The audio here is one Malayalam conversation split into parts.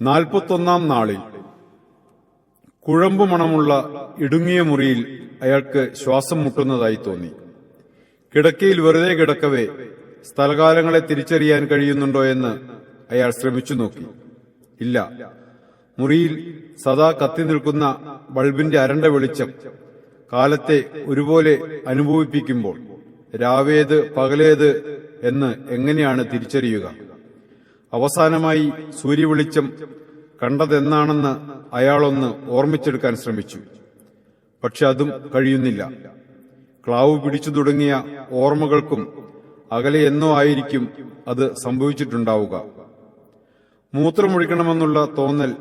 നാൽപ്പത്തൊന്നാം നാളിൽ കുഴമ്പു മണമുള്ള ഇടുങ്ങിയ മുറിയിൽ അയാൾക്ക് ശ്വാസം മുട്ടുന്നതായി തോന്നി. കിടക്കയിൽ വെറുതെ കിടക്കവേ സ്ഥലകാലങ്ങളെ തിരിച്ചറിയാൻ കഴിയുന്നുണ്ടോ എന്ന് അയാൾ ശ്രമിച്ചു നോക്കി. ഇല്ല. മുറിയിൽ സദാ കത്തി നിൽക്കുന്ന ബൾബിന്റെ അരണ്ട വെളിച്ചം കാലത്തെ ഒരുപോലെ അനുഭവിപ്പിക്കുമ്പോൾ രാവേത് പകലേത് എന്ന് എങ്ങനെയാണ് തിരിച്ചറിയുക? അവസാനമായി സൂര്യവെളിച്ചം കണ്ടതെന്നാണെന്ന് അയാളൊന്ന് ഓർമ്മിച്ചെടുക്കാൻ ശ്രമിച്ചു. പക്ഷെ അതും കഴിയുന്നില്ല. ക്ലാവ് പിടിച്ചു തുടങ്ങിയ ഓർമ്മകൾക്കും അകലെ എന്നോ ആയിരിക്കും അത് സംഭവിച്ചിട്ടുണ്ടാവുക. മൂത്രമൊഴിക്കണമെന്നുള്ള തോന്നൽ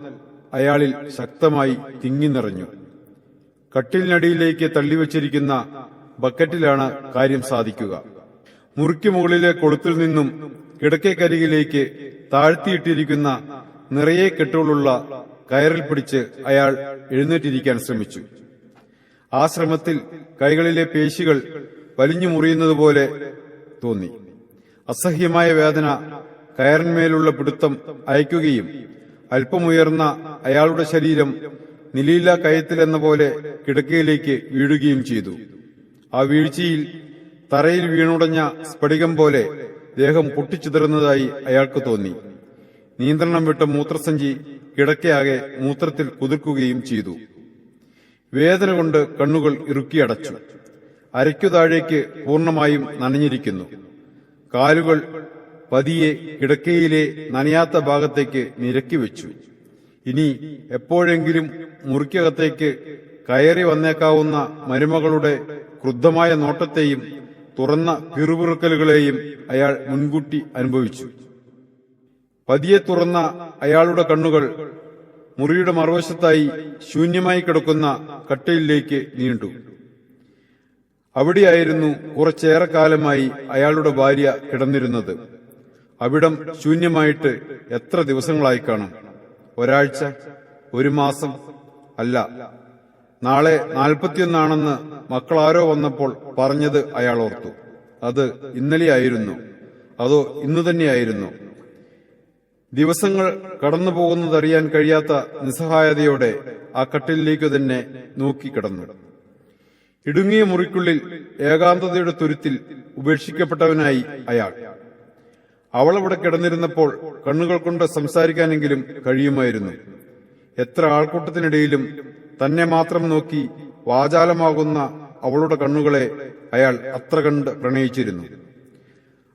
അയാളിൽ ശക്തമായി തിങ്ങി നിറഞ്ഞു. കട്ടിലിനടിയിലേക്ക് തള്ളിവച്ചിരിക്കുന്ന ബക്കറ്റിലാണ് കാര്യം സാധിക്കുക. മുറിക്ക് മുകളിലെ കൊളുത്തിൽ നിന്നും കിടക്കക്കരികിലേക്ക് താഴ്ത്തിയിട്ടിരിക്കുന്ന നിറയെ കെട്ടുകളുള്ള കയറിൽ പിടിച്ച് അയാൾ എഴുന്നേറ്റിരിക്കാൻ ശ്രമിച്ചു. ആ ശ്രമത്തിൽ കൈകളിലെ പേശികൾ വലിഞ്ഞു മുറിയുന്നത് പോലെ തോന്നി. അസഹ്യമായ വേദന കയറിന്മേലുള്ള പിടുത്തം അയക്കുകയും അല്പമുയർന്ന അയാളുടെ ശരീരം നിലയില്ല കയത്തിലെന്ന പോലെ കിടക്കയിലേക്ക് വീഴുകയും ചെയ്തു. ആ വീഴ്ചയിൽ തറയിൽ വീണുടഞ്ഞ സ്ഫടികം പോലെ ദേഹം പൊട്ടിച്ചിതറുന്നതായി അയാൾക്ക് തോന്നി. നിയന്ത്രണം വിട്ട മൂത്രസഞ്ചി കിടക്കയാകെ മൂത്രത്തിൽ കുതിർക്കുകയും ചെയ്തു. വേദന കൊണ്ട് കണ്ണുകൾ ഇറുക്കിയടച്ചു. അരയ്ക്കു താഴേക്ക് പൂർണമായും നനഞ്ഞിരിക്കുന്നു. കാലുകൾ പതിയെ കിടക്കയിലെ നനയാത്ത ഭാഗത്തേക്ക് നിരക്കി വെച്ചു. ഇനി എപ്പോഴെങ്കിലും മുറിക്കകത്തേക്ക് കയറി വന്നേക്കാവുന്ന മരുമകളുടെ ക്രുദ്ധമായ നോട്ടത്തെയും തുറന്ന പിറുപിറുക്കലുകളെയും അയാൾ മുൻകൂട്ടി അനുഭവിച്ചു. പതിയെ തുറന്ന അയാളുടെ കണ്ണുകൾ മുറിയുടെ മറുവശത്തായി ശൂന്യമായി കിടക്കുന്ന കട്ടയിലേക്ക് നീണ്ടു. അവിടെയായിരുന്നു കുറച്ചേറെ കാലമായി അയാളുടെ ഭാര്യ കിടന്നിരുന്നത്. അവിടം ശൂന്യമായിട്ട് എത്ര ദിവസങ്ങളായി കാണും? ഒരാഴ്ച ഒരു മാസം അല്ല. നാളെ നാൽപ്പത്തിയൊന്നാണെന്ന് മക്കളാരോ വന്നപ്പോൾ പറഞ്ഞത് അയാൾ ഓർത്തു. അത് ഇന്നലെയായിരുന്നു. അതോ ഇന്നു തന്നെയായിരുന്നു. ദിവസങ്ങൾ കടന്നു പോകുന്നതറിയാൻ കഴിയാത്ത നിസ്സഹായതയോടെ ആ കട്ടിലേക്ക് തന്നെ നോക്കിക്കിടന്നു ഇടുങ്ങിയ മുറിക്കുള്ളിൽ ഏകാന്തതയുടെ തുരുത്തിൽ ഉപേക്ഷിക്കപ്പെട്ടവനായി അയാൾ. അവളവിടെ കിടന്നിരുന്നപ്പോൾ കണ്ണുകൾ കൊണ്ട് സംസാരിക്കാനെങ്കിലും കഴിയുമായിരുന്നു. എത്ര ആൾക്കൂട്ടത്തിനിടയിലും തന്നെ മാത്രം നോക്കി വാചാലമാകുന്ന അവളുടെ കണ്ണുകളെ അയാൾ അത്ര കണ്ട് പ്രണയിച്ചിരുന്നു.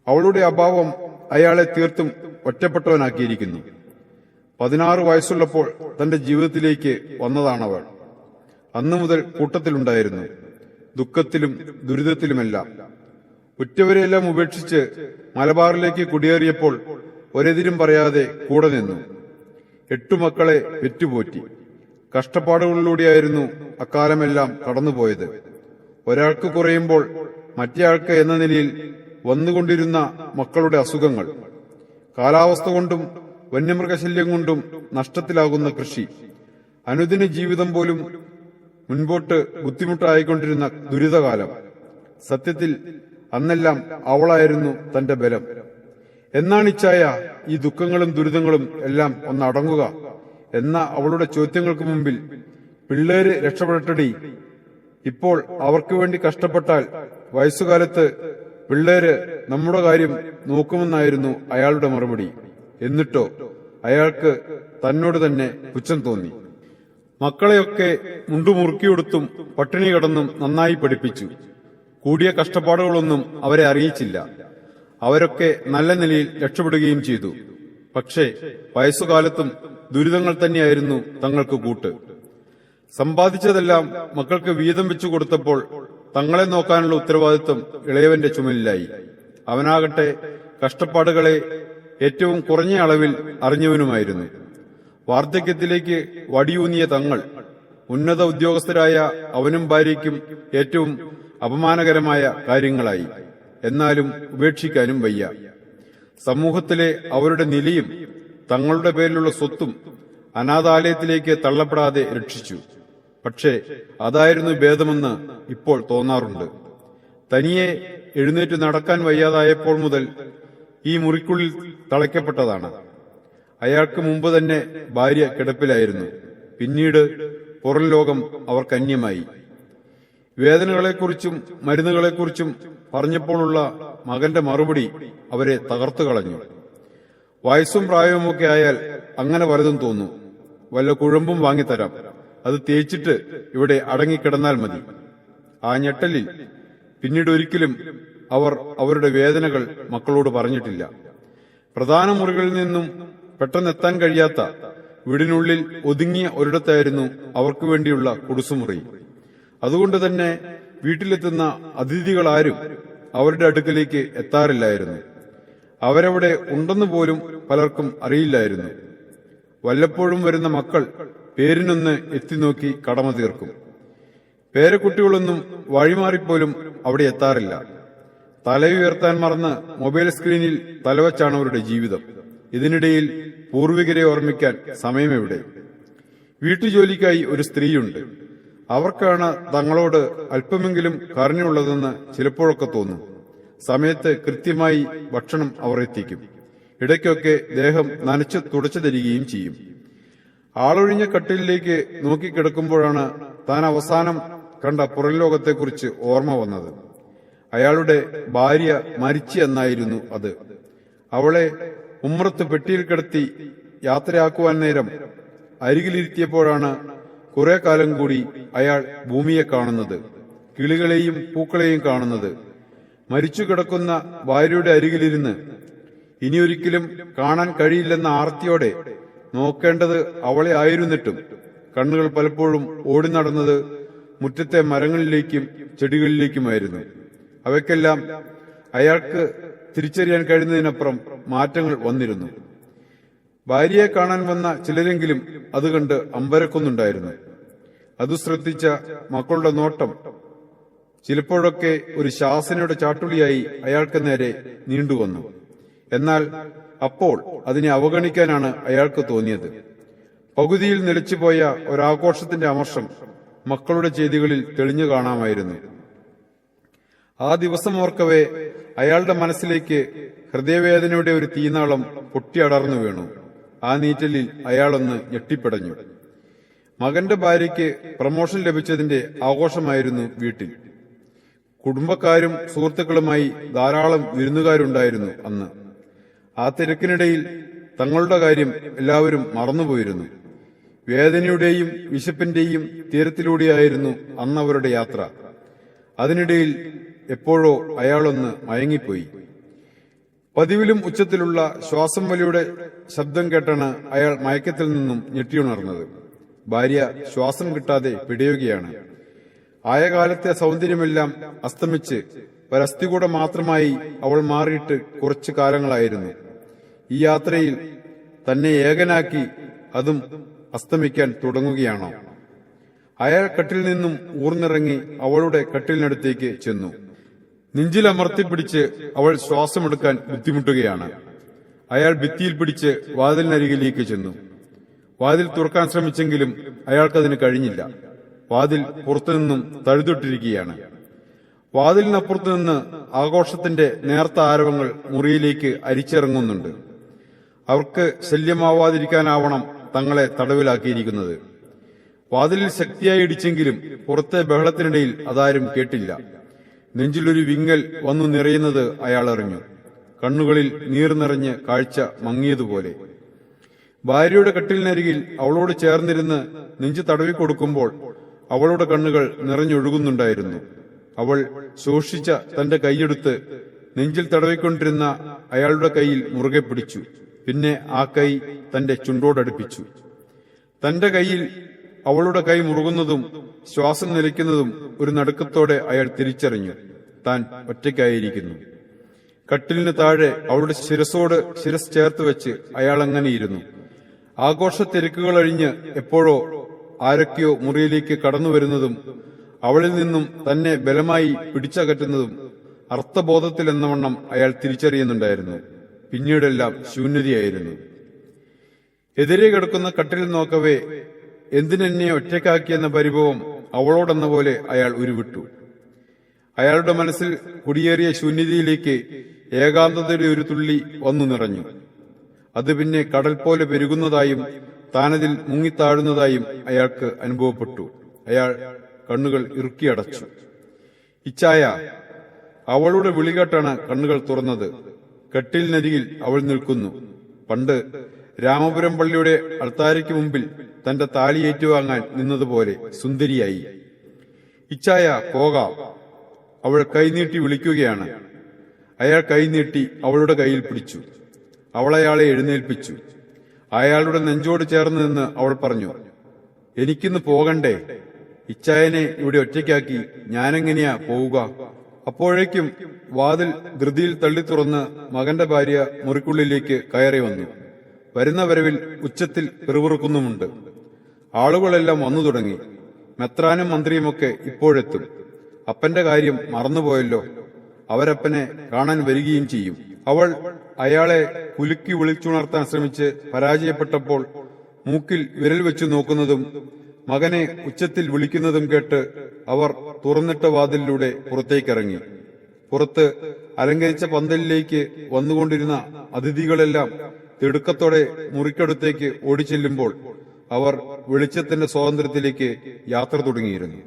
അവളുടെ അഭാവം അയാളെ തീർത്തും ഒറ്റപ്പെട്ടവനാക്കിയിരിക്കുന്നു. പതിനാറ് വയസ്സുള്ളപ്പോൾ തന്റെ ജീവിതത്തിലേക്ക് വന്നതാണവൾ. അന്നു മുതൽ കൂട്ടത്തിലുണ്ടായിരുന്നു. ദുഃഖത്തിലും ദുരിതത്തിലുമെല്ലാം. ഉറ്റവരെയെല്ലാം ഉപേക്ഷിച്ച് മലബാറിലേക്ക് കുടിയേറിയപ്പോൾ ഒരെതിരും പറയാതെ കൂടെ നിന്നു. എട്ടു മക്കളെ കഷ്ടപ്പാടുകളിലൂടെയായിരുന്നു അക്കാലമെല്ലാം കടന്നുപോയത്. ഒരാൾക്ക് കുറയുമ്പോൾ മറ്റേയാൾക്ക് എന്ന നിലയിൽ വന്നുകൊണ്ടിരുന്ന മക്കളുടെ അസുഖങ്ങൾ കാലാവസ്ഥ കൊണ്ടും വന്യമൃഗശല്യം കൊണ്ടും നഷ്ടത്തിലാകുന്ന കൃഷി അനുദിന ജീവിതം പോലും മുൻപോട്ട് ബുദ്ധിമുട്ടായിക്കൊണ്ടിരുന്ന ദുരിതകാലം സത്യത്തിൽ അന്നെല്ലാം അവളായിരുന്നു തന്റെ ബലം. എന്നാണിച്ചായ ഈ ദുഃഖങ്ങളും ദുരിതങ്ങളും എല്ലാം ഒന്നടങ്ങുക. എന്ന അവളുടെ ചോദ്യങ്ങൾക്ക് മുമ്പിൽ പിള്ളേര് രക്ഷപ്പെടട്ടടി. ഇപ്പോൾ അവർക്ക് വേണ്ടി കഷ്ടപ്പെട്ടാൽ വയസ്സുകാലത്ത് പിള്ളേര് നമ്മുടെ കാര്യം നോക്കുമെന്നായിരുന്നു അയാളുടെ മറുപടി. എന്നിട്ടോ അയാൾക്ക് തന്നോട് തന്നെ പുച്ഛം തോന്നി. മക്കളെയൊക്കെ മുണ്ടുമുറുക്കിയെടുത്തും പട്ടിണി കിടന്നും നന്നായി പഠിപ്പിച്ചു. കൂടിയ കഷ്ടപ്പാടുകളൊന്നും അവരെ അറിയിച്ചില്ല. അവരൊക്കെ നല്ല നിലയിൽ രക്ഷപ്പെടുകയും ചെയ്തു. പക്ഷേ വയസ്സുകാലത്തും ദുരിതങ്ങൾ തന്നെയായിരുന്നു തങ്ങൾക്ക് കൂട്ട്. സമ്പാദിച്ചതെല്ലാം മക്കൾക്ക് വീതം വെച്ചു കൊടുത്തപ്പോൾ തങ്ങളെ നോക്കാനുള്ള ഉത്തരവാദിത്വം ഇളയവന്റെ ചുമലിലായി. അവനാകട്ടെ കഷ്ടപ്പാടുകളെ ഏറ്റവും കുറഞ്ഞ അളവിൽ അറിഞ്ഞവനുമായിരുന്നു. വാർദ്ധക്യത്തിലേക്ക് വടിയൂന്നിയ തങ്ങൾ ഉന്നത ഉദ്യോഗസ്ഥരായ അവനും ഭാര്യയ്ക്കും ഏറ്റവും അപമാനകരമായ കാര്യങ്ങളായി. എന്നാലും ഉപേക്ഷിക്കാനും വയ്യ. സമൂഹത്തിലെ അവരുടെ നിലയും തങ്ങളുടെ പേരിലുള്ള സ്വത്തും അനാഥാലയത്തിലേക്ക് തള്ളപ്പെടാതെ രക്ഷിച്ചു. പക്ഷേ അതായിരുന്നു ഭേദമെന്ന് ഇപ്പോൾ തോന്നാറുണ്ട്. തനിയെ എഴുന്നേറ്റ് നടക്കാൻ വയ്യാതായപ്പോൾ മുതൽ ഈ മുറിക്കുള്ളിൽ തളയ്ക്കപ്പെട്ടതാണ്. അയാൾക്ക് മുമ്പ് തന്നെ ഭാര്യ കിടപ്പിലായിരുന്നു. പിന്നീട് പുറം ലോകം അവർക്ക് അന്യമായി വേദനകളെക്കുറിച്ചും മരുന്നുകളെക്കുറിച്ചും പറഞ്ഞപ്പോഴുള്ള മകന്റെ മറുപടി അവരെ തകർത്തു കളഞ്ഞു വയസ്സും പ്രായവുമൊക്കെ ആയാൽ അങ്ങനെ വലതും തോന്നും. വല്ല കുഴമ്പും വാങ്ങിത്തരാം. അത് തേച്ചിട്ട് ഇവിടെ അടങ്ങിക്കിടന്നാൽ മതി. ആ ഞെട്ടലിൽ പിന്നീട് ഒരിക്കലും അവർ അവരുടെ വേദനകൾ മക്കളോട് പറഞ്ഞിട്ടില്ല. പ്രധാന മുറികളിൽ നിന്നും പെട്ടെന്നെത്താൻ കഴിയാത്ത വീടിനുള്ളിൽ ഒതുങ്ങിയ ഒരിടത്തായിരുന്നു അവർക്ക് വേണ്ടിയുള്ള കുടുസുമുറി. അതുകൊണ്ട് തന്നെ വീട്ടിലെത്തുന്ന അതിഥികളാരും അവരുടെ അടുക്കലേക്ക് എത്താറില്ലായിരുന്നു. അവരവിടെ ഉണ്ടെന്ന് പോലും പലർക്കും അറിയില്ലായിരുന്നു. വല്ലപ്പോഴും വരുന്ന മക്കൾ പേരിനൊന്ന് എത്തിനോക്കി കടമ തീർക്കും. പേരക്കുട്ടികളൊന്നും വഴിമാറിപ്പോലും അവിടെ എത്താറില്ല. തലയുയർത്താൻ മറന്ന് മൊബൈൽ സ്ക്രീനിൽ തലവച്ചാണ് അവരുടെ ജീവിതം. ഇതിനിടയിൽ പൂർവികരെ ഓർമ്മിക്കാൻ സമയമെവിടെ വീട്ടുജോലിക്കായി ഒരു സ്ത്രീയുണ്ട്. അവർക്കാണ് തങ്ങളോട് അല്പമെങ്കിലും കരുണയുള്ളതെന്ന് ചിലപ്പോഴൊക്കെ തോന്നും. സമയത്ത് കൃത്യമായി ഭക്ഷണം അവർ എത്തിക്കും. ഇടയ്ക്കൊക്കെ ദേഹം നനച്ച് തുടച്ചു തരികയും ചെയ്യും. ആളൊഴിഞ്ഞ കട്ടിലിലേക്ക് നോക്കിക്കിടക്കുമ്പോഴാണ് താൻ അവസാനം കണ്ട പുറംലോകത്തെക്കുറിച്ച് ഓർമ്മ വന്നത്. അയാളുടെ ഭാര്യ മരിച്ചു എന്നായിരുന്നു അത്. അവളെ ഉമ്മറത്ത് പെട്ടിയിൽ കിടത്തി യാത്രയാക്കുവാൻ നേരം അരികിലിരുത്തിയപ്പോഴാണ് കുറെ കാലം കൂടി അയാൾ ഭൂമിയെ കാണുന്നത് കിളികളെയും പൂക്കളെയും കാണുന്നത്. മരിച്ചു കിടക്കുന്ന ഭാര്യയുടെ അരികിലിരുന്ന് ഇനിയൊരിക്കലും കാണാൻ കഴിയില്ലെന്ന ആർത്തിയോടെ നോക്കേണ്ടത് അവളെ ആയിരുന്നിട്ടും കണ്ണുകൾ പലപ്പോഴും ഓടി നടന്നത് മുറ്റത്തെ മരങ്ങളിലേക്കും ചെടികളിലേക്കുമായിരുന്നു. അവയ്ക്കെല്ലാം അയാൾക്ക് തിരിച്ചറിയാൻ കഴിയുന്നതിനപ്പുറം മാറ്റങ്ങൾ വന്നിരുന്നു. ഭാര്യയെ കാണാൻ വന്ന ചിലരെങ്കിലും അത് കണ്ട് അമ്പരക്കൊന്നുണ്ടായിരുന്നു. അത് ശ്രദ്ധിച്ച മക്കളുടെ നോട്ടം ചിലപ്പോഴൊക്കെ ഒരു ശാസനയുടെ ചാട്ടുളിയായി അയാൾക്ക് നേരെ നീണ്ടുവന്നു. എന്നാൽ അപ്പോൾ അതിനെ അവഗണിക്കാനാണ് അയാൾക്ക് തോന്നിയത്. പകുതിയിൽ നിലച്ചുപോയ ഒരാഘോഷത്തിന്റെ അമർഷം മക്കളുടെ ചെയ്തികളിൽ തെളിഞ്ഞു കാണാമായിരുന്നു. ആ ദിവസം ഓർക്കവേ അയാളുടെ മനസ്സിലേക്ക് ഹൃദയവേദനയുടെ ഒരു തീനാളം പൊട്ടിയടർന്നു വീണു. ആ നീറ്റലിൽ അയാളൊന്ന് ഞെട്ടിപ്പടഞ്ഞു. മകന്റെ ഭാര്യയ്ക്ക് പ്രമോഷൻ ലഭിച്ചതിന്റെ ആഘോഷമായിരുന്നു വീട്ടിൽ. കുടുംബക്കാരും സുഹൃത്തുക്കളുമായി ധാരാളം വിരുന്നുകാരുണ്ടായിരുന്നു അന്ന്. ആ തിരക്കിനിടയിൽ തങ്ങളുടെ കാര്യം എല്ലാവരും മറന്നുപോയിരുന്നു. വേദനയുടെയും വിശപ്പിന്റെയും തീരത്തിലൂടെയായിരുന്നു അന്നവരുടെ യാത്ര. അതിനിടയിൽ എപ്പോഴോ അയാളൊന്ന് മയങ്ങിപ്പോയി. പതിവിലും ഉച്ചത്തിലുള്ള ശ്വാസം വലിയുടെ ശബ്ദം കേട്ടാണ് അയാൾ മയക്കത്തിൽ നിന്നും ഞെട്ടിയുണർന്നത്. ഭാര്യ ശ്വാസം കിട്ടാതെ പിടയുകയാണ്. ആയ കാലത്തെ സൗന്ദര്യമെല്ലാം അസ്തമിച്ച് ഒരസ്ഥികൂട മാത്രമായി അവൾ മാറിയിട്ട് കുറച്ചു കാലങ്ങളായിരുന്നു. ഈ യാത്രയിൽ തന്നെ ഏകനാക്കി അതും അസ്തമിക്കാൻ തുടങ്ങുകയാണോ? അയാൾ കട്ടിൽ നിന്നും ഊർന്നിറങ്ങി അവളുടെ കട്ടിലിനടുത്തേക്ക് ചെന്നു. നെഞ്ചിൽ അമർത്തിപ്പിടിച്ച് അവൾ ശ്വാസമെടുക്കാൻ ബുദ്ധിമുട്ടുകയാണ്. അയാൾ ഭിത്തിയിൽ പിടിച്ച് വാതിലിനരികിലേക്ക് ചെന്നു. വാതിൽ തുറക്കാൻ ശ്രമിച്ചെങ്കിലും അയാൾക്കതിന് കഴിഞ്ഞില്ല. വാതിൽ പുറത്തുനിന്നും തഴുതിട്ടിരിക്കുകയാണ്. വാതിലിനപ്പുറത്തു നിന്ന് ആഘോഷത്തിന്റെ നേർത്ത ആരവങ്ങൾ മുറിയിലേക്ക് അരിച്ചിറങ്ങുന്നുണ്ട്. അവർക്ക് ശല്യമാവാതിരിക്കാനാവണം തങ്ങളെ തടവിലാക്കിയിരിക്കുന്നത്. വാതിലിൽ ശക്തിയായി ഇടിച്ചെങ്കിലും പുറത്തെ ബഹളത്തിനിടയിൽ അതാരും കേട്ടില്ല. നെഞ്ചിലൊരു വിങ്ങൽ വന്നു നിറയുന്നത് അയാൾ അറിഞ്ഞു. കണ്ണുകളിൽ നീർ നിറഞ്ഞ് കാഴ്ച മങ്ങിയതുപോലെ. ഭാര്യയുടെ കട്ടിലിനരികിൽ അവളോട് ചേർന്നിരുന്ന് നെഞ്ചു തടവിക്കൊടുക്കുമ്പോൾ അവളുടെ കണ്ണുകൾ നിറഞ്ഞൊഴുകുന്നുണ്ടായിരുന്നു. അവൾ സൂക്ഷിച്ച തന്റെ കൈയെടുത്ത് നെഞ്ചിൽ തടവിക്കൊണ്ടിരുന്ന അയാളുടെ കൈയിൽ മുറുകെ പിടിച്ചു. പിന്നെ ആ കൈ തന്റെ ചുണ്ടോടടുപ്പിച്ചു. തന്റെ കൈയിൽ അവളുടെ കൈ മുറുകുന്നതും ശ്വാസം നിലയ്ക്കുന്നതും ഒരു നടുക്കത്തോടെ അയാൾ തിരിച്ചറിഞ്ഞു. താൻ ഒറ്റയ്ക്കായിരിക്കുന്നു. കട്ടിലിന് താഴെ അവളുടെ ശിരസോട് ശിരസ് ചേർത്ത് വെച്ച് അയാൾ അങ്ങനെയിരുന്നു. ആഘോഷ തിരക്കുകൾ അഴിഞ്ഞ് എപ്പോഴോ ആരൊക്കെയോ മുറിയിലേക്ക് കടന്നു വരുന്നതും അവളിൽ നിന്നും തന്നെ ബലമായി പിടിച്ചകറ്റുന്നതും അർത്ഥബോധത്തിൽ എന്നവണ്ണം അയാൾ തിരിച്ചറിയുന്നുണ്ടായിരുന്നു. പിന്നീടെല്ലാം ശൂന്യതയായിരുന്നു. എതിരെ കിടക്കുന്ന കട്ടിൽ നോക്കവേ എന്തിനെന്നെ ഒറ്റക്കാക്കിയെന്ന പരിഭവം അവളോടെന്ന പോലെ അയാൾ ഉരുവിട്ടു. അയാളുടെ മനസ്സിൽ കുടിയേറിയ ശൂന്യതയിലേക്ക് ഏകാന്തതയുടെ ഒരു തുള്ളി വന്നു നിറഞ്ഞു. അത് പിന്നെ കടൽ പോലെ പെരുകുന്നതായും താനതിൽ മുങ്ങിത്താഴുന്നതായും അയാൾക്ക് അനുഭവപ്പെട്ടു. അയാൾ കണ്ണുകൾ ഇറുക്കിയടച്ചു ഇച്ചായ അവളുടെ വിളികേട്ടാണ് കണ്ണുകൾ തുറന്നത്. കെട്ടിലിനരികിൽ അവൾ നിൽക്കുന്നു. പണ്ട് രാമപുരം പള്ളിയുടെ അൾത്താരയ്ക്ക് മുമ്പിൽ തന്റെ താലി ഏറ്റുവാങ്ങാൻ നിന്നതുപോലെ സുന്ദരിയായി. ഇച്ചായ പോകാം. അവൾ കൈനീട്ടി വിളിക്കുകയാണ്. അയാൾ കൈനീട്ടി അവളുടെ കയ്യിൽ പിടിച്ചു. അവളയാളെ എഴുന്നേൽപ്പിച്ചു. അയാളുടെ നെഞ്ചോട് ചേർന്ന് നിന്ന് അവൾ പറഞ്ഞു എനിക്കിന്ന് പോകണ്ടേ. ഇച്ചായനെ ഇവിടെ ഒറ്റയ്ക്കാക്കി ഞാനെങ്ങനെയാ പോവുക? അപ്പോഴേക്കും വാതിൽ ധൃതിയിൽ തള്ളി തുറന്ന് മകന്റെ ഭാര്യ മുറിക്കുള്ളിലേക്ക് കയറി വന്നു. വരുന്ന വരവിൽ ഉച്ചത്തിൽ പിറുപിറുക്കുന്നുമുണ്ട്. ആളുകളെല്ലാം വന്നു തുടങ്ങി. മെത്രാനും മന്ത്രിയുമൊക്കെ ഇപ്പോഴെത്തും. അപ്പന്റെ കാര്യം മറന്നുപോയല്ലോ. അവരപ്പനെ കാണാൻ വരികയും ചെയ്യും. അവൾ അയാളെ കുലുക്കി വിളിച്ചുണർത്താൻ ശ്രമിച്ച് പരാജയപ്പെട്ടപ്പോൾ മൂക്കിൽ വിരൽ വെച്ചു നോക്കുന്നതും മകനെ ഉച്ചത്തിൽ വിളിക്കുന്നതും കേട്ട് അവർ തുറന്നിട്ട വാതിലിലൂടെ പുറത്തേക്കിറങ്ങി. പുറത്ത് അലങ്കരിച്ച പന്തലിലേക്ക് വന്നുകൊണ്ടിരുന്ന അതിഥികളെല്ലാം തിടുക്കത്തോടെ മുറിക്കടുത്തേക്ക് ഓടിച്ചെല്ലുമ്പോൾ അവർ വെളിച്ചത്തിന്റെ സ്വാതന്ത്ര്യത്തിലേക്ക് യാത്ര തുടങ്ങിയിരുന്നു.